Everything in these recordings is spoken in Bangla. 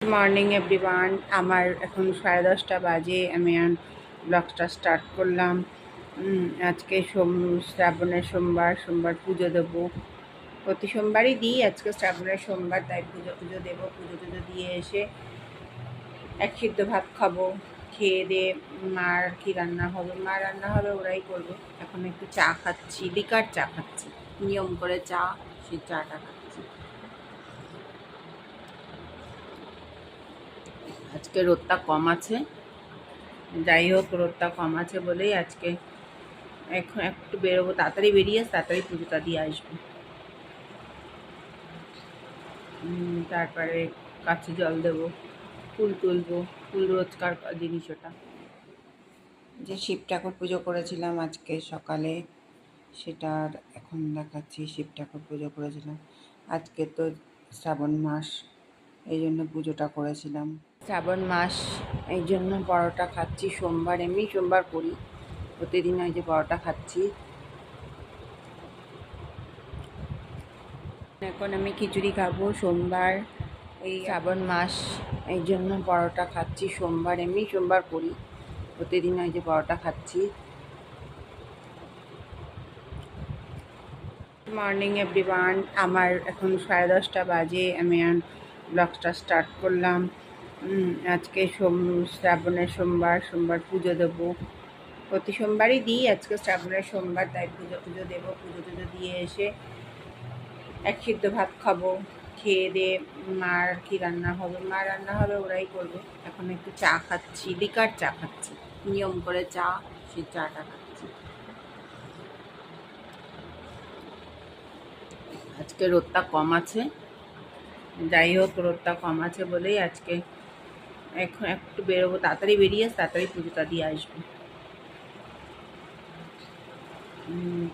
গুড মর্নিং এভরিওয়ান আমার এখন সাড়ে দশটা বাজে, আমি ব্লগটা স্টার্ট করলাম। আজকে সোম, শ্রাবণের সোমবার সোমবার পুজো দেবো। প্রতি সোমবারই দিই, আজকে শ্রাবণের সোমবার, তাই পুজো পুজো দেবো, পুজো, টুজো দিয়ে এসে এক সিদ্ধ ভাত খাব, খেয়ে দিয়ে মার কি রান্না হবে? মা রান্না হবে, ওরাই করবে। এখন একটু চা খাচ্ছি লিকার চা খাচ্ছি। নিয়ম করে চা সেই চাটা খাচ্ছি। আজকে রোদটা কম আছে। যাই হোক, রোদটা কম আছে বলেই আজকে এখন একটু বেরোবো। তাড়াতাড়ি বেরিয়ে তাড়াতাড়ি পুজোটা দিয়ে আসব। তারপরে কাছে জল দেবো, ফুল তুলবো, ফুল রোজকার জিনিস ওটা। যে শিব ঠাকুর পুজো করেছিলাম আজকে সকালে, সেটার এখন দেখাচ্ছি, শিব ঠাকুর পুজো করেছিলাম। আজকে তো শ্রাবণ মাস। এই জন্য পুজোটা করেছিলাম। শ্রাবণ মাস, এই জন্য পরোটা খাচ্ছি। সোমবার এমনি সোমবার করি। প্রতিদিন ওই যে পরোটা খাচ্ছি। এখন আমি খিচুড়ি খাব সোমবার। এই শ্রাবণ মাস, এই জন্য পরোটা খাচ্ছি। সোমবার এমনি সোমবার করি। প্রতিদিন ওই যে পরোটা খাচ্ছি। মর্নিং এভরিওয়ান আমার এখন সাড়ে দশটা বাজে। আমি ব্লগটা স্টার্ট করলাম। আজকে সোম, শ্রাবণের সোমবার সোমবার পুজো দেবো। প্রতি সোমবারই দিই, আজকে শ্রাবণের সোমবার, তাই পুজো পুজো দেবো, পুজো টুজো দিয়ে এসে এক সিদ্ধ ভাত খাব, খেয়ে দিয়ে মার কি রান্না হবে? মা রান্না হবে, ওরাই করবে। এখন একটু চা খাচ্ছি, লিকার চা খাচ্ছি। নিয়ম করে চা সেই চাটা খাচ্ছি। আজকে রোদটা কম আছে। যাই হোক রোদটা কম আছে বলেই আজকে এখন একটু বেরোবো। তাড়াতাড়ি বেরিয়ে তাড়াতাড়ি পুজোটা দিয়ে আসব।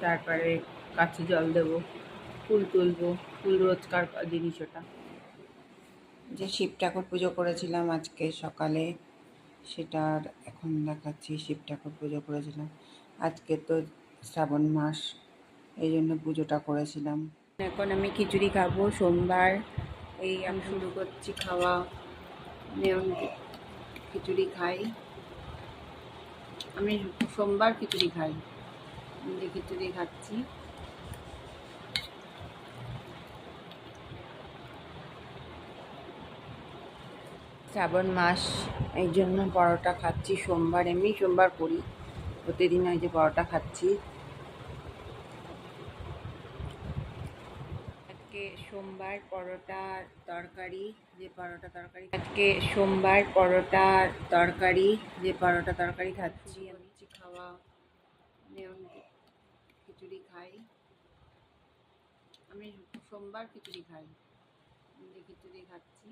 তারপরে কাছে জল দেবো ফুল তুলবো ফুল রোজকার জিনিস ওটা। যে শিব ঠাকুর পুজো করেছিলাম আজকে সকালে সেটার এখন দেখাচ্ছি শিব ঠাকুর পুজো করেছিলাম। আজকে তো শ্রাবণ মাস এই জন্য পুজোটা করেছিলাম। এখন আমি খিচুড়ি খাব সোমবার। এই আমি শুরু করছি খাওয়া। নিয়ম খিচুড়ি খাই। আমি সোমবার খিচুড়ি খাই। যে খিচুড়ি খাচ্ছি। শ্রাবণ মাস এই জন্য পরোটা খাচ্ছি। সোমবার এমনি সোমবার করি। প্রতিদিন ওই যে পরোটা খাচ্ছি। আজকে সোমবার পরোটা তরকারি, যে পরোটা তরকারি আজকে সোমবার পরোটা তরকারি, যে পরোটা তরকারি খাচ্ছি আমি। খাওয়া। খিচুড়ি খাই। আমি সোমবার খিচুড়ি খাই। খিচুড়ি খাচ্ছি।